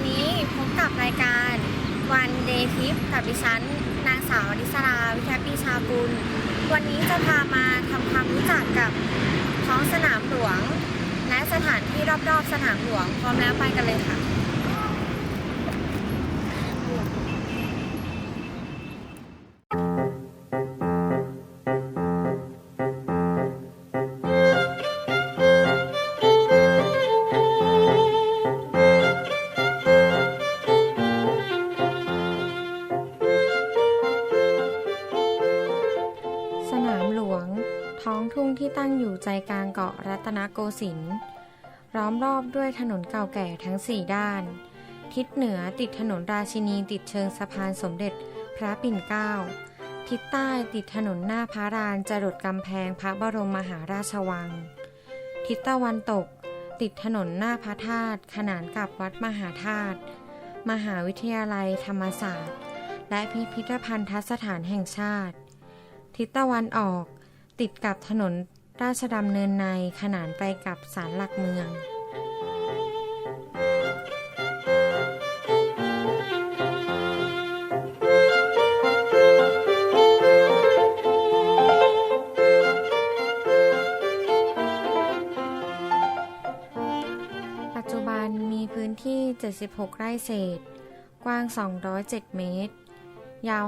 วันนี้พบกับรายการวันเดย์ทิปกับดิฉัน นางสาวดิสราวิทยปีชากุล วันนี้จะพามาทำความรู้จักกับท้องสนามหลวง และสถานที่รอบๆสนามหลวงพร้อมแล้วไปกันเลยค่ะ ท้องทุ่งที่ตั้งอยู่ใจกลางเกาะรัตนโกสินทร์ล้อมรอบด้วยถนนเก่าแก่ทั้งสี่ด้าน ทิศเหนือติดถนนราชินีติดเชิงสะพานสมเด็จพระปิ่นเกล้า ทิศใต้ติดถนนหน้าพระรานจรดกำแพงพระบรมมหาราชวัง ทิศตะวันตก ติดถนนหน้าพระธาตุขนานกับวัดมหาธาตุมหาวิทยาลัยธรรมศาสตร์ และพิพิธภัณฑสถานแห่งชาติ ทิศตะวันออก ติดกับถนนราชดำเนินในขนานไปกับศาลหลักเมือง ปัจจุบันมีพื้นที่ 76 ไร่เศษ กว้าง 207 เมตร ยาว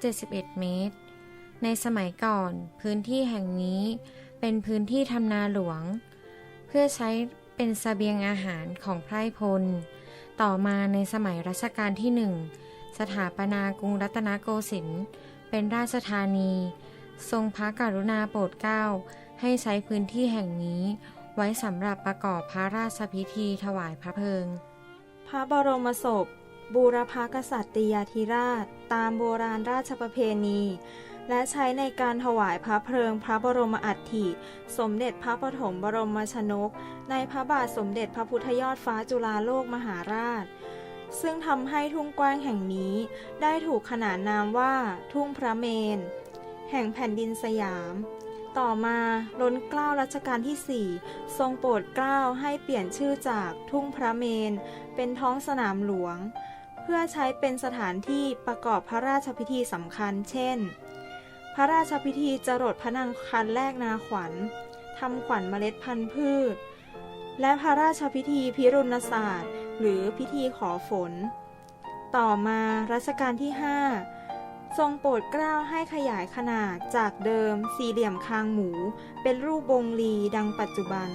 571 เมตร ในสมัยก่อนพื้นที่แห่งนี้เป็นพื้นที่ทำนาหลวง เพื่อใช้เป็นสเสบียงอาหารของไพร่พล ต่อมาในสมัยรัชกาลที่หนึ่งสถาปนากรุงรัตนโกสินทร์เป็นราชธานี ทรงพระกรุณาโปรดเกล้าให้ใช้พื้นที่แห่งนี้ ไว้สำหรับประกอบพระราชพิธีถวายพระเพลิง พระบรมศพ บูรพกษัตริยาธิราช ตามโบราณราชประเพณี และใช้ในการถวายพระเพลิงพระบรมอัฐิ สมเด็จพระปฐมบรมชนก ในพระบาทสมเด็จพระพุทธยอดฟ้าจุฬาโลกมหาราช ซึ่งทำให้ทุ่งกว้างแห่งนี้ ได้ถูกขนานนามว่าทุ่งพระเมน แห่งแผ่นดินสยาม ต่อมาล้นเกล้ารัชกาลที่4ทรงโปรดเกล้าให้เปลี่ยนชื่อจากทุ่งพระเมน เป็นท้องสนามหลวง เพื่อใช้เป็นสถานที่ประกอบพระราชพิธีสำคัญ เช่น พระราชพิธีจรดพระนางคันแรกนาขวัญทำขวัญเมล็ดพันธุ์พืช และพระราชพิธีพิรุณศาสตร์ หรือพิธีขอฝน ต่อมารัชกาลที่ 5 ทรงโปรดเกล้าให้ขยายขนาดจากเดิมสี่เหลี่ยมคางหมู เป็นรูปวงลีดังปัจจุบัน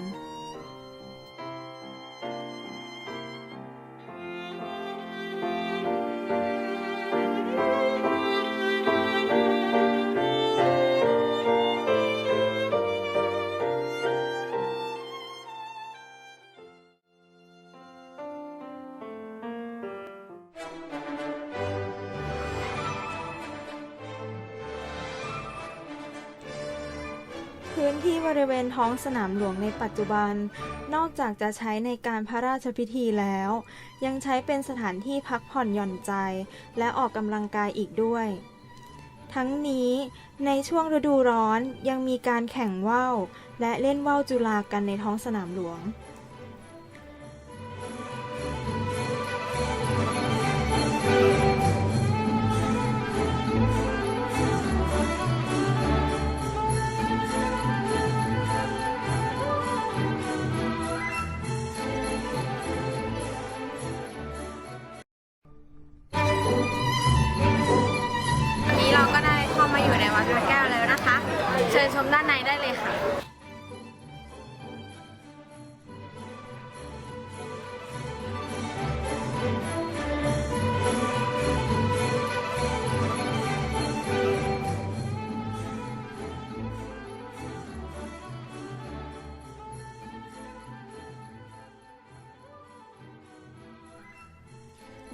พื้นที่บริเวณท้องสนามหลวงในปัจจุบัน นอกจากจะใช้ในการพระราชพิธีแล้ว ยังใช้เป็นสถานที่พักผ่อนหย่อนใจ และออกกำลังกายอีกด้วย ทั้งนี้ในช่วงฤดูร้อนยังมีการแข่งว่าวและเล่นว่าวจุฬากันในท้องสนามหลวง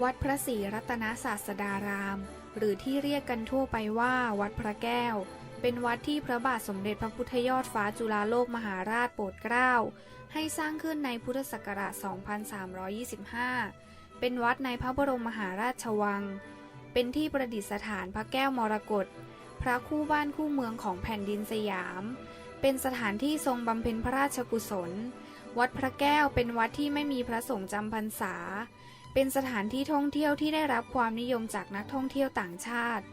วัดพระศรีรัตนศาสดาราม หรือที่เรียกกันทั่วไปว่าวัดพระแก้ว เป็นวัดที่พระบาทสมเด็จพระพุทธยอดฟ้าจุฬาโลกมหาราชโปรดเกล้า ให้สร้างขึ้นในพุทธศักราช 2325 เป็นวัดในพระบรมมหาราชวัง เป็นที่ประดิษฐานพระแก้วมรกต พระคู่บ้านคู่เมืองของแผ่นดินสยาม เป็นสถานที่ทรงบำเพ็ญพระราชกุศล วัดพระแก้วเป็นวัดที่ไม่มีพระสงฆ์จำพรรษา เป็นสถานที่ท่องเที่ยวที่ได้รับความนิยมจากนักท่องเที่ยวต่างชาติ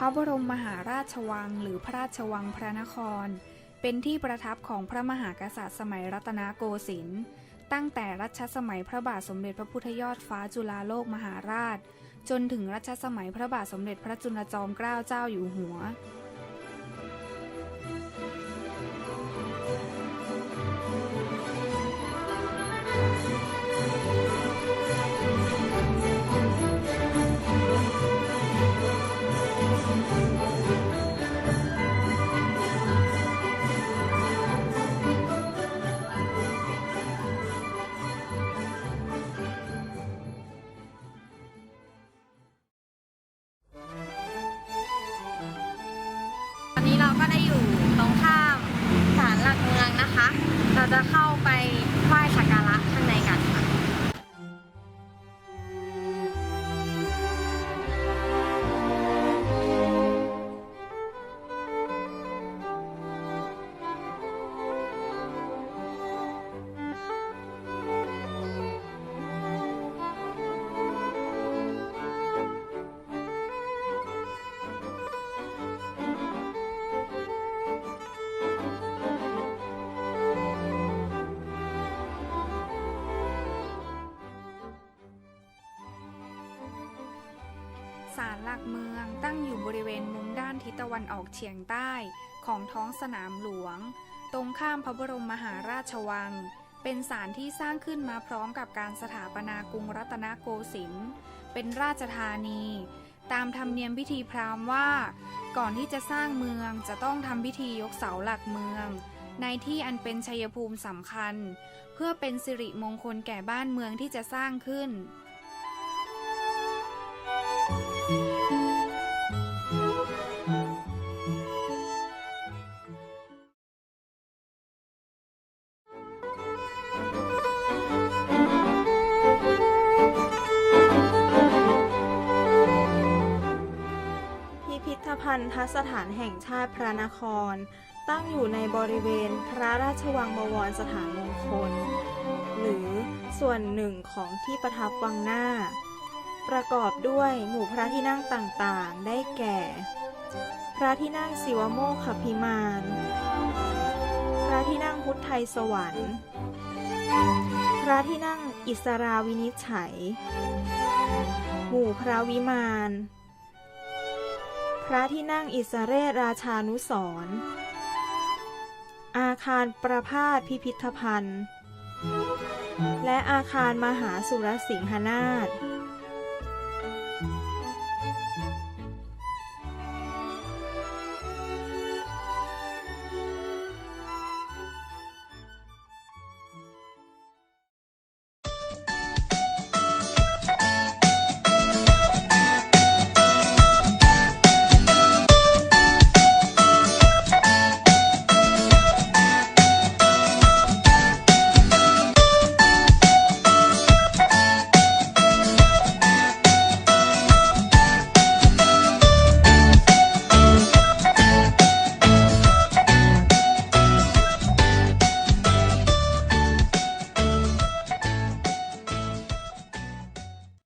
พระบรมมหาราชวังหรือพระราชวังพระนคร เป็นที่ประทับของพระมหากษัตริย์สมัยรัตนโกสินทร์ตั้งแต่รัชสมัยพระบาทสมเด็จพระพุทธยอดฟ้าจุฬาโลกมหาราช จนถึงรัชสมัยพระบาทสมเด็จพระจุลจอมเกล้าเจ้าอยู่หัว จะเข้าไป หลักเมืองตั้งอยู่บริเวณมุมด้านทิศตะวันออกเฉียงใต้ของท้องสนามหลวง ตรงข้ามพระบรมมหาราชวัง เป็นศาลที่สร้างขึ้นมาพร้อมกับการสถาปนากรุงรัตนโกสินทร์เป็นราชธานี ตามธรรมเนียมพิธีพราหมณ์ว่า ก่อนที่จะสร้างเมืองจะต้องทำพิธียกเสาหลักเมือง ในที่อันเป็นชัยภูมิสำคัญ เพื่อเป็นสิริมงคลแก่บ้านเมืองที่จะสร้างขึ้น พิพิธภัณฑสถานแห่งชาติพระนคร ตั้งอยู่ในบริเวณพระราชวังบวรสถานมงคล หรือส่วนหนึ่งของที่ประทับวังหน้า ประกอบด้วยหมู่พระที่นั่งต่างๆ ได้แก่ พระที่นั่งศิวโมคคพิมาน พระที่นั่งพุทธไทยสวรรค์ พระที่นั่งอิสราวินิจฉัย หมู่พระวิมาน พระที่นั่งอิสเรศราชานุสรอาคารประพาสพิพิธภัณฑ์ และอาคารมหาสุรสิงหนาถ